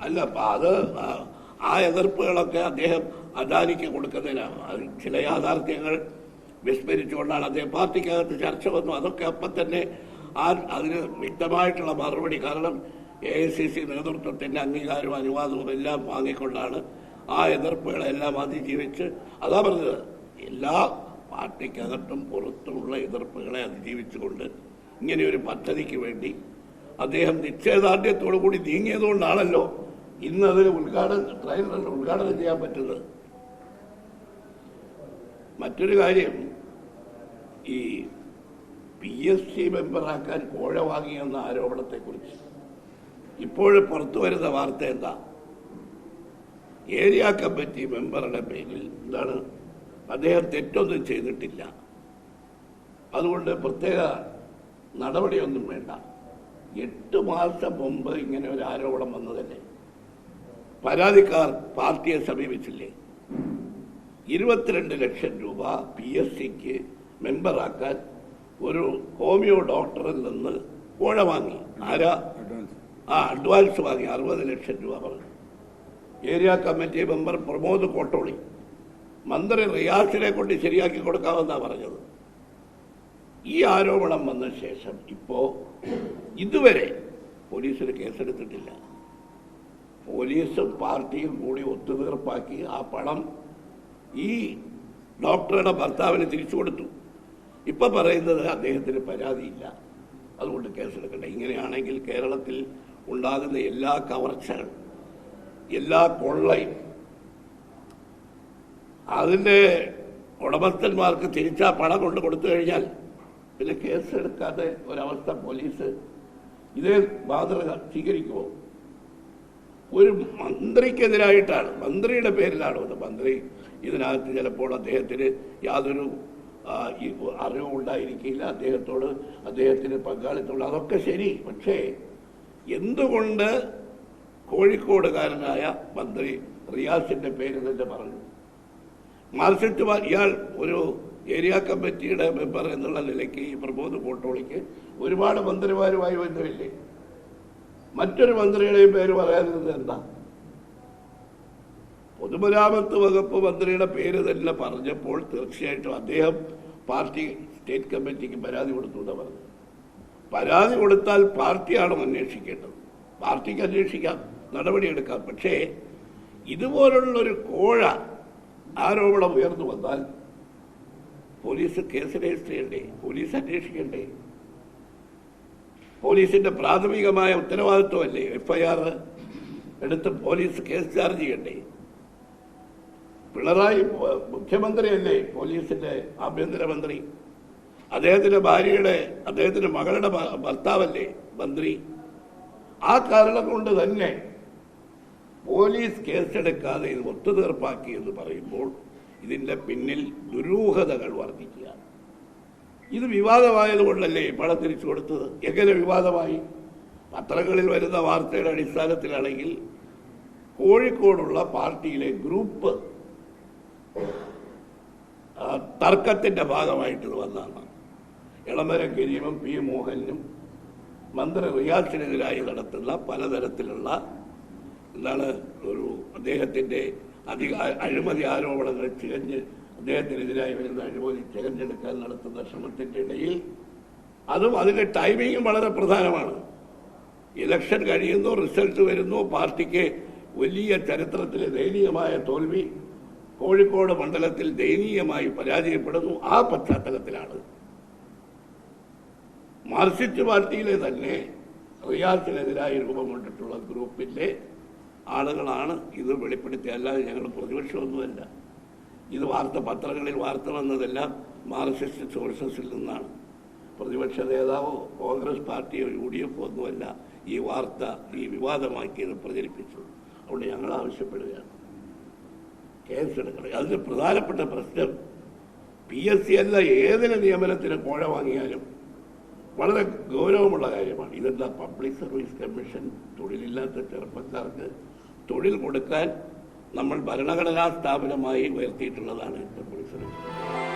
അല്ല അപ്പൊ അത് ആ- എതിർപ്പുകളൊക്കെ അദ്ദേഹം അദാനിക്ക് കൊടുക്കുന്നതിനാണ് അത് ചില യാഥാർത്ഥ്യങ്ങൾ വിസ്മരിച്ചുകൊണ്ടാണ് അദ്ദേഹം പാർട്ടിക്കകത്ത് ചർച്ച വന്നു. അതൊക്കെ അപ്പം തന്നെ ആ അതിന് വ്യക്തമായിട്ടുള്ള മറുപടി. കാരണം എ ഐ സി സി നേതൃത്വത്തിന്റെ അംഗീകാരവും അനുവാദവും എല്ലാം വാങ്ങിക്കൊണ്ടാണ് ആ എതിർപ്പുകളെല്ലാം അതിജീവിച്ച്. അതാ പറഞ്ഞത് എല്ലാ പാർട്ടിക്കകത്തും പുറത്തുമുള്ള എതിർപ്പുകളെ അതിജീവിച്ചുകൊണ്ട് ഇങ്ങനെ ഒരു പദ്ധതിക്ക് വേണ്ടി അദ്ദേഹം നിശ്ചയദാർഢ്യത്തോടു കൂടി നീങ്ങിയതുകൊണ്ടാണല്ലോ ഇന്ന് അതിന് ഉദ്ഘാടനം ട്രയൽ ഉദ്ഘാടനം ചെയ്യാൻ പറ്റുന്നത്. മറ്റൊരു കാര്യം ഈ പി എസ് സി മെമ്പറാക്കാൻ കോഴ വാങ്ങിയെന്ന ആരോപണത്തെക്കുറിച്ച്. ഇപ്പോഴും പുറത്തു വരുന്ന വാർത്ത എന്താ? ഏരിയ കമ്മിറ്റി മെമ്പറുടെ പേരിൽ എന്താണ്? അദ്ദേഹം തെറ്റൊന്നും ചെയ്തിട്ടില്ല. അതുകൊണ്ട് പ്രത്യേക നടപടിയൊന്നും വേണ്ട. എട്ട് മാസം മുമ്പ് ഇങ്ങനെ ഒരു ആരോപണം വന്നതല്ലേ? പരാതിക്കാർ പാർട്ടിയെ സമീപിച്ചില്ലേ? ഇരുപത്തിരണ്ട് ലക്ഷം രൂപ പി എസ് സിക്ക് മെമ്പറാക്കാൻ ഒരു ഹോമിയോ ഡോക്ടറിൽ നിന്ന് കോഴ വാങ്ങി. ആരാ? ആ അഡ്വാൻസ് വാങ്ങി. അറുപത് ലക്ഷം രൂപ പറഞ്ഞു. Area committee member Pramod Kottoli. മന്ത്രി റിയാസിനെ കൊണ്ട് ശരിയാക്കി കൊടുക്കാമെന്നാണ് പറഞ്ഞത്. ഈ ആരോപണം വന്ന ശേഷം ഇപ്പോ ഇതുവരെ പോലീസിൽ കേസെടുത്തിട്ടില്ല. പോലീസും പാർട്ടിയും കൂടി ഒത്തുതീർപ്പാക്കി ആ പണം ഈ ഡോക്ടറുടെ ഭർത്താവിന് തിരിച്ചു കൊടുത്തു. ഇപ്പൊ പറയുന്നത് അദ്ദേഹത്തിന് പരാതിയില്ല. അതുകൊണ്ട് കേസെടുക്കട്ടെ ഇങ്ങനെയാണെങ്കിൽ കേരളത്തിൽ ഉണ്ടാകുന്ന എല്ലാ കവർച്ചകളും എല്ലാ കൊള്ളയും അതിന്റെ ഉടമസ്ഥന്മാർക്ക് തിരിച്ചാ പണം കൊണ്ട് കൊടുത്തു കഴിഞ്ഞാൽ പിന്നെ കേസെടുക്കാതെ ഒരവസ്ഥ പോലീസ് ഇതേ മാതൃക സ്വീകരിക്കുമോ? ഒരു മന്ത്രിക്കെതിരായിട്ടാണ് മന്ത്രിയുടെ പേരിലാണ് ഒന്ന് മന്ത്രി ഇതിനകത്ത് ചിലപ്പോൾ അദ്ദേഹത്തിന് യാതൊരു ആ, അറിവും ഉണ്ടായിരിക്കില്ല. അദ്ദേഹത്തോട് അദ്ദേഹത്തിന് പങ്കാളിത്തമുള്ള അതൊക്കെ ശരി. പക്ഷേ എന്തുകൊണ്ട് കോഴിക്കോടുകാരനായ മന്ത്രി റിയാസിന്റെ പേര് തന്നെ പറഞ്ഞു? മാർക്സിസ്റ്റ് പാ- ഇയാൾ ഒരു ഏരിയ കമ്മിറ്റിയുടെ മെമ്പർ എന്നുള്ള നിലയ്ക്ക് ഈ പ്രബോധ ഫോട്ടോളിക്ക് ഒരുപാട് മന്ത്രിമാരുമായി ബന്ധമില്ലേ? മറ്റൊരു മന്ത്രിയുടെയും പേര് പറയാതിരുന്നത് എന്താ? പൊതുമരാമത്ത് വകുപ്പ് മന്ത്രിയുടെ പേര് തന്നെ പറഞ്ഞപ്പോൾ തീർച്ചയായിട്ടും അദ്ദേഹം പാർട്ടി സ്റ്റേറ്റ് കമ്മിറ്റിക്ക് പരാതി കൊടുത്തു എന്ന് പറഞ്ഞു പരാതി കൊടുത്താൽ പാർട്ടിയാണ് അന്വേഷിക്കേണ്ടത്. പാർട്ടിക്ക് അന്വേഷിക്കാം നടപടിയെടുക്കാം. പക്ഷേ ഇതുപോലുള്ളൊരു കോഴ ആരോപണം ഉയർന്നു വന്നാൽ പോലീസ് കേസ് രജിസ്റ്റർ ചെയ്യണ്ടേ പോലീസ് അന്വേഷിക്കണ്ടേ? പോലീസിന്റെ പ്രാഥമികമായ ഉത്തരവാദിത്വമല്ലേ എഫ്ഐആർ? എടുത്ത് പോലീസ് കേസ് ചാർജ് ചെയ്യണ്ടേ? പിണറായി മുഖ്യമന്ത്രി മുഖ്യമന്ത്രിയല്ലേ പോലീസിന്റെ ആഭ്യന്തരമന്ത്രി? അദ്ദേഹത്തിന്റെ ഭാര്യയുടെ അദ്ദേഹത്തിന്റെ മകളുടെ ഭർത്താവല്ലേ മന്ത്രി? ആ കാരണം കൊണ്ട് തന്നെ പോലീസ് കേസെടുക്കാതെ ഇത് ഒത്തുതീർപ്പാക്കി എന്ന് പറയുമ്പോൾ ഇതിന്റെ പിന്നിൽ ദുരൂഹതകൾ വർദ്ധിക്കുകയാണ്. ഇത് വിവാദമായതുകൊണ്ടല്ലേ പണം തിരിച്ചു കൊടുത്തത്? എങ്ങനെ വിവാദമായി? പത്രങ്ങളിൽ വരുന്ന വാർത്തയുടെ അടിസ്ഥാനത്തിലാണെങ്കിൽ കോഴിക്കോടുള്ള പാർട്ടിയിലെ ഗ്രൂപ്പ് തർക്കത്തിന്റെ ഭാഗമായിട്ട് വന്നതാണ്. ഇളമരം കരീമും പി മോഹനും മന്ത്രി റിയാസിനെതിരായി നടത്തുന്ന പലതരത്തിലുള്ള എന്താണ് ഒരു അദ്ദേഹത്തിന്റെ അധിക അഴിമതി ആരോപണങ്ങൾ ചികഞ്ഞ് അദ്ദേഹത്തിനെതിരായി വരുന്ന അഴിമതി ചികഞ്ഞെടുക്കാൻ നടത്തുന്ന ശ്രമത്തിന്റെ ഇടയിൽ അതും അതിന്റെ ടൈമിങ്ങും വളരെ പ്രധാനമാണ്. ഇലക്ഷൻ കഴിയുന്നു റിസൾട്ട് വരുന്നു പാർട്ടിക്ക് വലിയ ചരിത്രത്തിലെ ദയനീയമായ തോൽവി കോഴിക്കോട് മണ്ഡലത്തിൽ ദയനീയമായി പരാജയപ്പെടുന്നു ആ പശ്ചാത്തലത്തിലാണ്. മാർക്സിസ്റ്റ് പാർട്ടിയിലെ തന്നെ റിയാസിനെതിരായി രൂപം കൊണ്ടിട്ടുള്ള ഗ്രൂപ്പിന്റെ ആളുകളാണ് ഇത് വെളിപ്പെടുത്തി അല്ലാതെ ഞങ്ങൾ പ്രതിപക്ഷമൊന്നുമല്ല. ഇത് വാർത്ത പത്രങ്ങളിൽ വാർത്ത വന്നതെല്ലാം മാർക്സിസ്റ്റ് സോഴ്സസിൽ നിന്നാണ്. പ്രതിപക്ഷ നേതാവോ കോൺഗ്രസ് പാർട്ടിയോ യു ഡി എഫ് ഒന്നുമല്ല ഈ വാർത്ത ഈ വിവാദമാക്കിയത് പ്രചരിപ്പിച്ചത്. അതുകൊണ്ട് ഞങ്ങൾ ആവശ്യപ്പെടുകയാണ്. കേസ് എടുക്കണം. അതിന് പ്രധാനപ്പെട്ട പ്രശ്നം പി എസ് സി അല്ല ഏതിന് നിയമനത്തിന് കോഴ വാങ്ങിയാലും വളരെ ഗൗരവമുള്ള കാര്യമാണ്. ഇതെല്ലാം പബ്ലിക് സർവീസ് കമ്മീഷൻ തൊഴിലില്ലാത്ത ചെറുപ്പക്കാർക്ക് തൊഴിൽ കൊടുക്കാൻ നമ്മൾ ഭരണഘടനാ സ്ഥാപനമായി ഉയർത്തിയിട്ടുള്ളതാണ് സർവീസ്